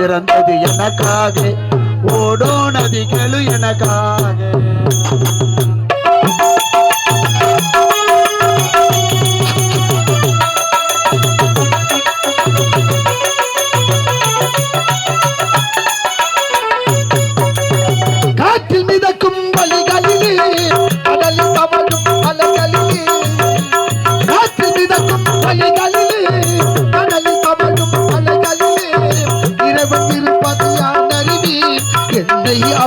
பிறந்தது எனக்காக ஓடோ நதிகளும் எனக்காக.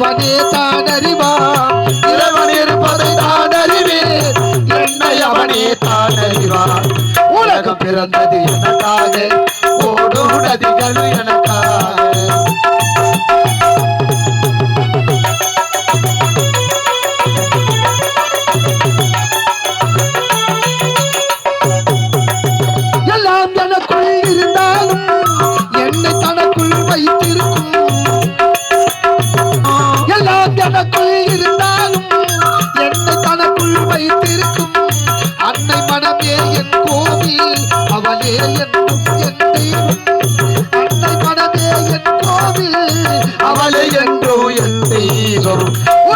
அவனே தான் அறிவான் இறைவன் இருப்பதை தான் அறிவேன் என்னை அவனே தான் அறிவான் உலகம் பிறந்தது எனக்காக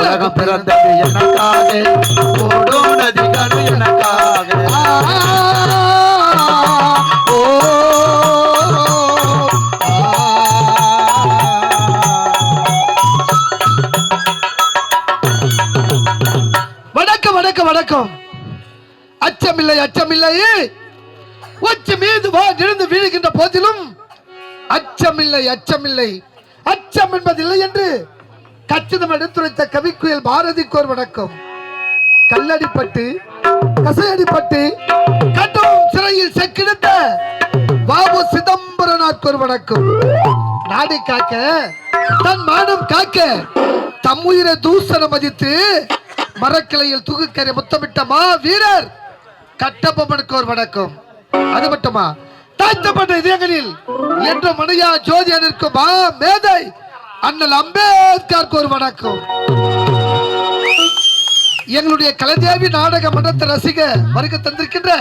உலகம் பிறந்தது எனக்காக ஓடோ நதிகள் எனக்காக. வணக்கம் வணக்கம் வணக்கம். அச்சமில்லை அச்சமில்லை உச்சி மீது வீழுகின்ற போதிலும் அச்சமில்லை அச்சமில்லை. அச்சம் என்பதில்லை என்று கச்சிதம் எடுத்துரைத்த கவிக்குயல் பாரதிக்கோர் வணக்கம். கல்லடிப்பட்டு கசையடிப்பட்டு கட்டும் சிறையில் செக்கிடுத்த பாபு சிதம்பரனாருக்கு ஒரு வணக்கம். நாடு காக்க தன் மானம் காக்க தம்முயிரை உயிரை தூசண மதித்து மரக்கிளையில் துகுக்கரை முத்தமிட்டமா வீரர் கட்டபொம்மனுக்கு ஒரு வணக்கம். அது மட்டுமா? தாழ்த்தப்பட்ட இதயங்களில் என்ற மனையா ஜோதியா நிற்கும் மேதை அண்ணல் அம்பேத்கருக்கு ஒரு வணக்கம். எங்களுடைய கலைதேவி நாடக மன்றத்தை ரசிக வருகை தந்திருக்கின்ற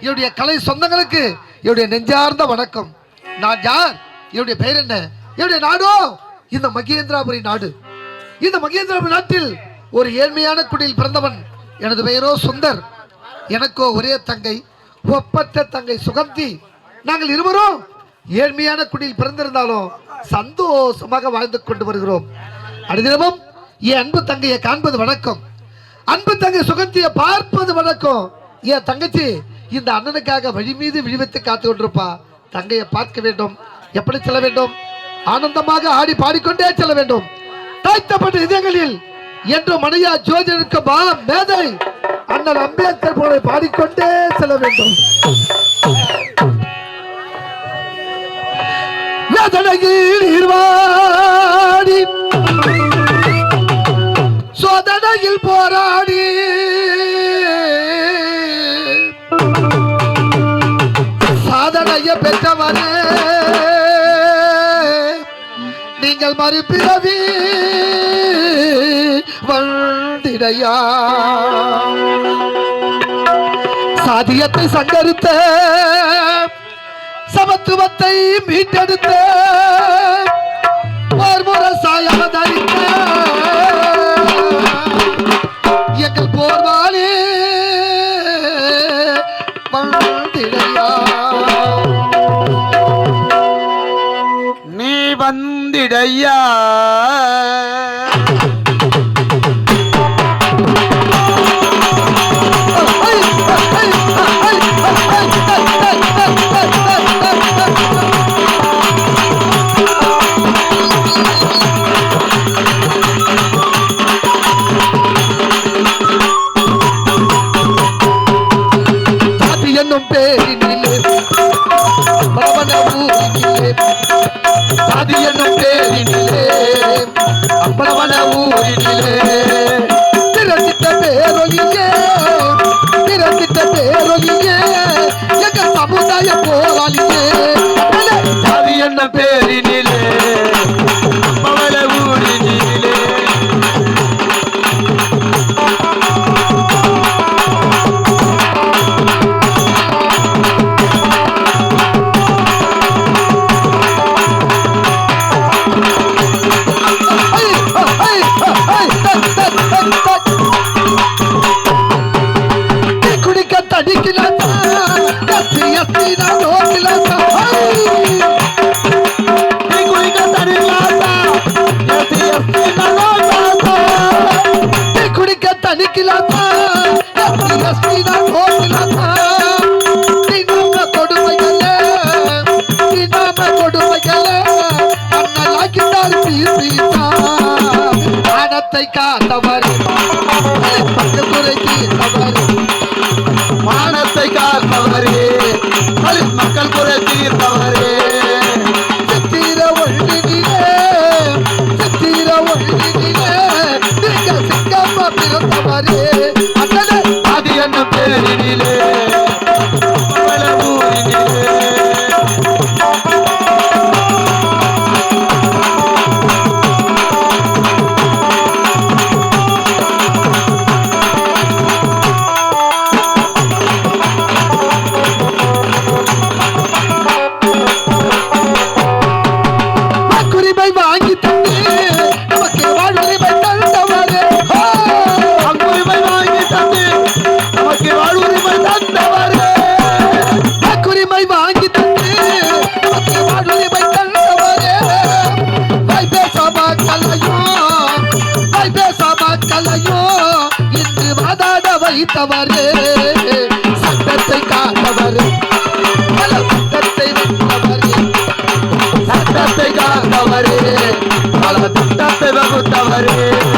என்னுடைய கலை சொந்தங்களுக்கு என்னுடைய நெஞ்சார்ந்த வணக்கம். நான் யார்? என்னுடைய பெயர் என்ன? என்னுடைய நாடோ? இந்த மகேந்திராபுரி நாடு. இந்த மகேந்திராபுரி நாட்டில் ஒரு ஏழ்மையான குடியில் பிறந்தவன் எனது பெயரோ சுந்தர். எனக்கோ ஒரே தங்கை ஒப்பற்ற தங்கை சுகந்தி. நாங்கள் இருவரும் ஏழ்மையான குடியில் பிறந்திருந்தாலும் சந்தோஷமாக வாழ்ந்து கொண்டு வருகிறோம். அனுதினமும் என் அன்பு தங்கையை காண்பது வணக்கம். அன்பு தங்கை சுகந்தியை பார்ப்பது வணக்கம். என் தங்கச்சி இந்த அண்ணனுக்காக வழி மீது விழிவைத்து காத்து கொண்டிருப்பா. தங்கையை பார்க்க வேண்டும். எப்படி செல்ல வேண்டும்? ஆனந்தமாக ஆடி பாடிக்கொண்டே செல்ல வேண்டும். தாய்த்தப்பட்ட இதயங்களில் என்று மனையா ஜோதி மா மேதை அண்ணன் அம்பேத்கர் போல பாடிக்கொண்டே செல்ல வேண்டும். வேதனையில் இருவாடி. சோதனையில் போராடி. சாதனைய பெற்றவனே. நீங்கள் மறுபிறவி வந்திடையா. சாதியத்தை சங்கரித்த சமத்துவத்தை மீட்டெடுத்த போர்முரசாய் அவதரித்த. எங்கள் போர்வாளே வந்திடையா. நீ வந்திடையா. பவன சாதி என்னும் பேரினிலே அப்பவன ஊரினிலே திரட்டிட்ட பேரொலியே திரட்டிட்ட பேரொலியே எங்க சமுதாய போராளியே அது என்ன பேரினிலே. மானத்தை காத்தவர். பத்து குறை தவறு மானத்தை காத்தவரே. மக்கள் குறை தீர்த்தவரே. சித்திர ஒழுங்கிலே சித்திர ஒழுங்கிலே நீங்க சிங்கம்மா பிறந்தவரே. அண்ணலே அது என்ன பேரினிலே வாங்கி தந்து நமக்கு வாழ்வுரிமை தந்தவரே. ஓ! வாங்கி தந்து நமக்கு வாழ்வுரிமை தந்தவரே. வாக்குரிமை வாங்கி தந்து நமக்கு வாழ்வுரிமை தந்தவரே. வாய் பேசாம கலையும் வாய் பேசாம கலையும் இன்று வாதாட வைத்தவரே. சட்டத்தை கா பல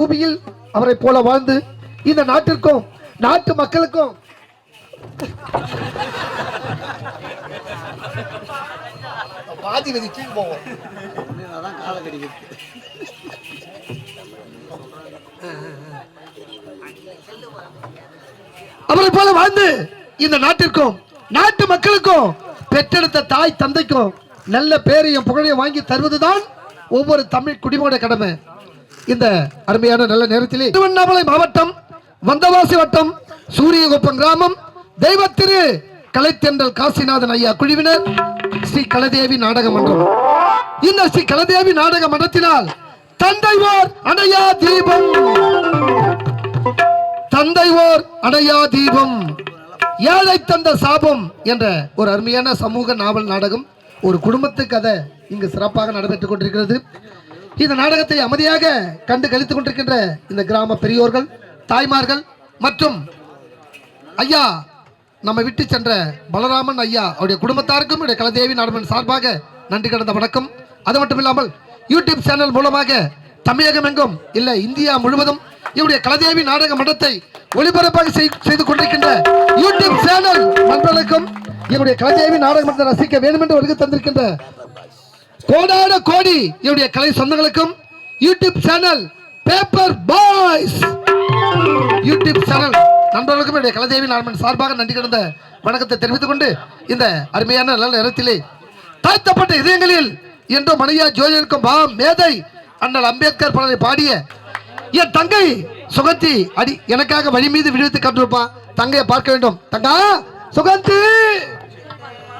பூமியில் அவரை போல வாழ்ந்து இந்த நாட்டிற்கும் நாட்டு மக்களுக்கும். பாதி வதி கீழ் போவோம். அவரை போல வாழ்ந்து இந்த நாட்டிற்கும் நாட்டு மக்களுக்கும் பெற்றெடுத்த தாய் தந்தைக்கும் நல்ல பேரையும் புகழையும் வாங்கி தருவதுதான் ஒவ்வொரு தமிழ் குடிமகன கடமை. இந்த அருமையான நல்ல நேரத்திலே திருவண்ணாமலை மாவட்டம் வந்தவாசி வட்டம் சூரியகுப்பம் கிராமம் தெய்வத்திரு கலைத்தென்றல் காசிநாதன் ஐயா குழுவினர் ஸ்ரீ கலதேவி நாடக மன்றம். இந்த ஸ்ரீ கலதேவி நாடக மன்றத்தினால் தந்தை ஓர் அணையா தீபம். தந்தை ஓர் அணையா தீபம். ஏழை தந்த சாபம் என்ற ஒரு அருமையான சமூக நாவல் நாடகம் ஒரு குடும்பத்து கதை இங்கு சிறப்பாக நடைபெற்றுக் கொண்டிருக்கிறது. இந்த நாடகத்தை அமைதியாக கண்டு கழித்துக் கொண்டிருக்கின்ற இந்த கிராம பெரியோர்கள் தாய்மார்கள் மற்றும் ஐயா நம்ம விட்டு சென்ற பலராமன் ஐயா அவருடைய குடும்பத்தாருக்கும் கலதேவி நாடமன் சார்பாக நன்றி கடந்த வணக்கம். அது மட்டும் இல்லாமல் யூடியூப் சேனல் மூலமாக தமிழகம் எங்கும் இல்லை இந்தியா முழுவதும் இவருடைய கலதேவி நாடக மன்றத்தை ஒளிபரப்பாக செய்து கொண்டிருக்கின்ற யூடியூப் சேனல் நண்பர்களுக்கும் இவருடைய கலதேவி நாடக மன்றத்தை ரசிக்க வேண்டும் என்று வருகை தந்திருக்கின்ற கோடான கோடி என்னுடைய கலை சொந்தங்களுக்கும் YouTube channel paper boys YouTube channel நண்பர்களுக்கும் என்னுடைய கலதேவி நான்மன் சார்பாக நன்றி கிடந்த வணக்கத்தை தெரிவித்துக் கொண்டு இந்த அருமையான நல்ல நேரத்திலே தாழ்த்தப்பட்ட இதயங்களில் என்றோ மனையா ஜோதியிருக்கும் பா மேதை அண்ணல் அம்பேத்கர் பலரை பாடிய என் தங்கை சுகந்தி அடி எனக்காக வழி மீது விடுவித்து காட்டிருப்பான் தங்கையை பார்க்க வேண்டும். தங்கா சுகந்தி!